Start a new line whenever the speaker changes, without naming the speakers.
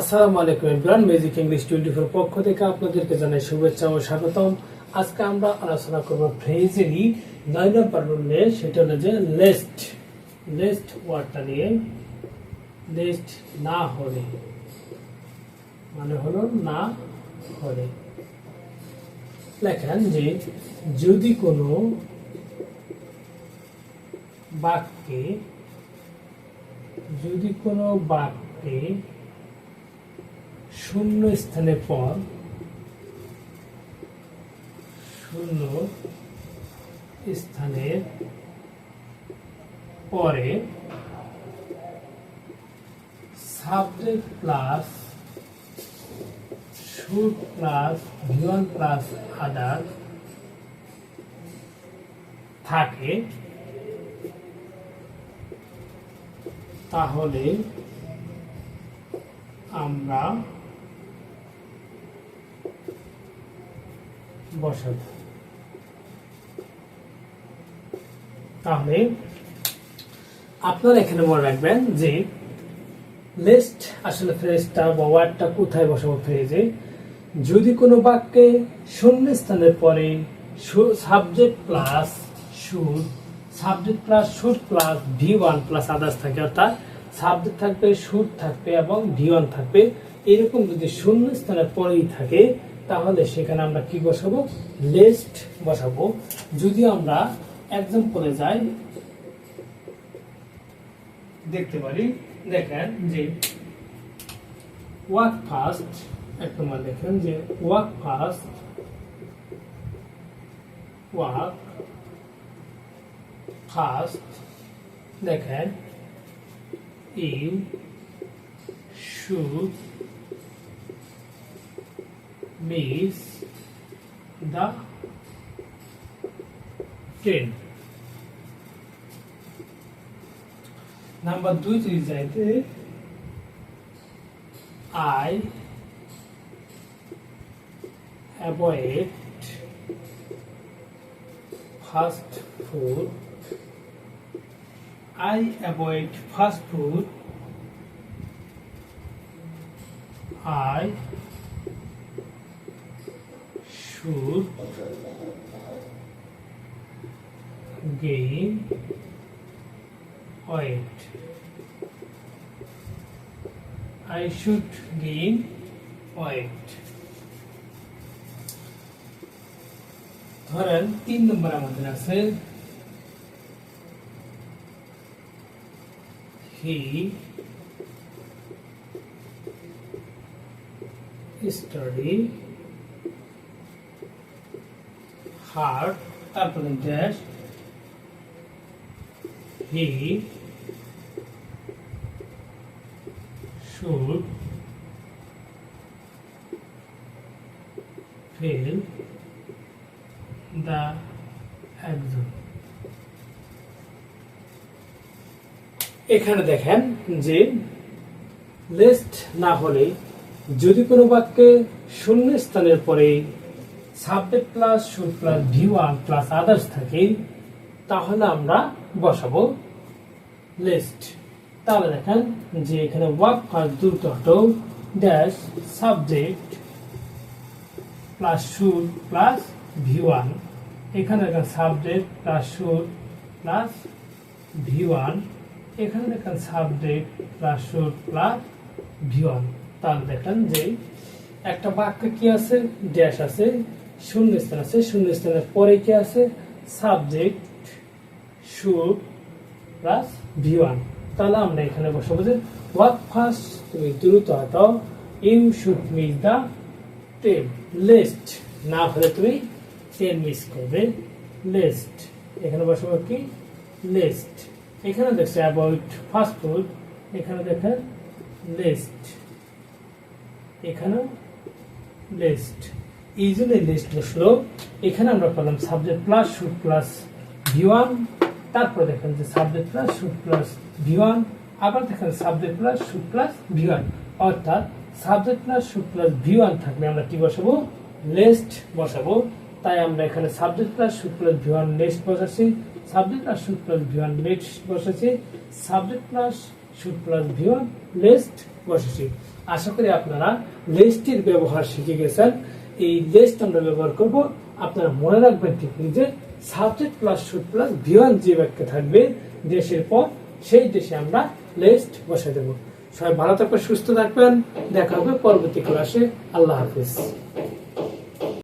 আসসালামু আলাইকুম Imran music English twenty four পক্ষ থেকে আপনাদেরকে জানাই শুভেচ্ছা ও স্বাগতম। আজকে আমরা আলোচনা করব ফ্রেজেরই নয় নম্বর রুলে সেটা হলো যে লেস্ট লেস্ট ওয়ার্ডটা নিয়ে। লেস্ট না হলে। মানে হলো না হলে। লেখেন যে, যদি কোনো বাক্যে, যদি কোনো বাক্যে শূন্য স্থানের পর, শূন্য স্থানের পরে subject plus should plus V one plus other থাকে। তাহলে আমরা বসাব তাহলে আপনারা এখানে মনে রাখবেন যে লিস্ট আসলে ফ্রেজটা বা ওয়ার্ডটা কোথায় বসাবো ফ্রেজে যদি কোনো বাক্যে শূন্য স্থানের পরে subject plus should subject plus should plus V one plus others থাকে, অর্থাৎ সাবজেক্ট থাকবে শুড থাকবে এবং ভি ওয়ান থাকবে, এরকম যদি শূন্য স্থানের পরেই থাকে তাহলে সেখানে আমরা কি বসাবো? লিস্ট বসাবো। যদি আমরা এক্সাম্পলে যাই, দেখতে পারি, দেখেন যে ওয়াক ফাস্ট এক নম্বর দেখেন যে ওয়াক ফাস্ট ওয়াক ফাস্ট দেখেন you should miss the train. Number two is that I avoid fast food. I avoid fast food. I should gain weight. I should gain weight. ধরেন তিন নম্বর আমাদের আছে he study hard তারপরে dash he should fail the একজন এখানে দেখেন যে list না হলে যদি কোনো বাক্যে শূন্য স্থানের পরে subject plus should plus V one plus others থাকে, তাহলে আমরা বসাবো লিস্ট তাহলে দেখেন যে এখানে ওয়ার্ক ফার্স্ট দ্রুত dash subject plus should plus V one এখানে দেখেন subject plus should plus V one এখানে দেখেন subject plus should plus V one তাহলে দেখেন যে একটা বাক্য কি আছে? ড্যাশ আছে শূন্য স্থান আছে শূন্য স্থানের পরে কি আছে? Subject should plus V one তাহলে আমরা এখানে বসাবো যে ওয়ার্ক ফার্স্ট তুমি দ্রুত হটাও you should miss the train lest না হলে তুমি টেন মিস করবে। লিস্ট এখানে বসাবো কি? লিস্ট এখানে দেখছে অ্যাবাউট ফাস্ট ফুড এখানে দেখেন লিস্ট এখানেও লিস্ট এই জন্য লিস্ট বসল এখানে আমরা পেলাম subject plus should plus V one তারপর দেখেন যে subject plus should plus V one আবার দেখেন subject plus should plus V one অর্থাৎ subject plus should plus V one থাকলে আমরা কি বসাবো? লিস্ট বসাবো। তাই আমরা এখানে subject plus should plus V one lest বসাচ্ছি subject plus should plus V one lest বসাচ্ছি subject plus should plus V one lest বসেছি আশা করি আপনারা লেস্টের ব্যবহার শিখে গেছেন। এই লেস্ট আমরা ব্যবহার করব। আপনারা মনে রাখবেন ঠিক যে subject plus should plus V one যে বাক্যে থাকবে দেশের পর সেই দেশে আমরা লেস্ট বসে দেব। সবাই ভালো থাকবে সুস্থ থাকবেন। দেখা হবে পরবর্তী ক্লাসে আল্লাহ হাফিজ।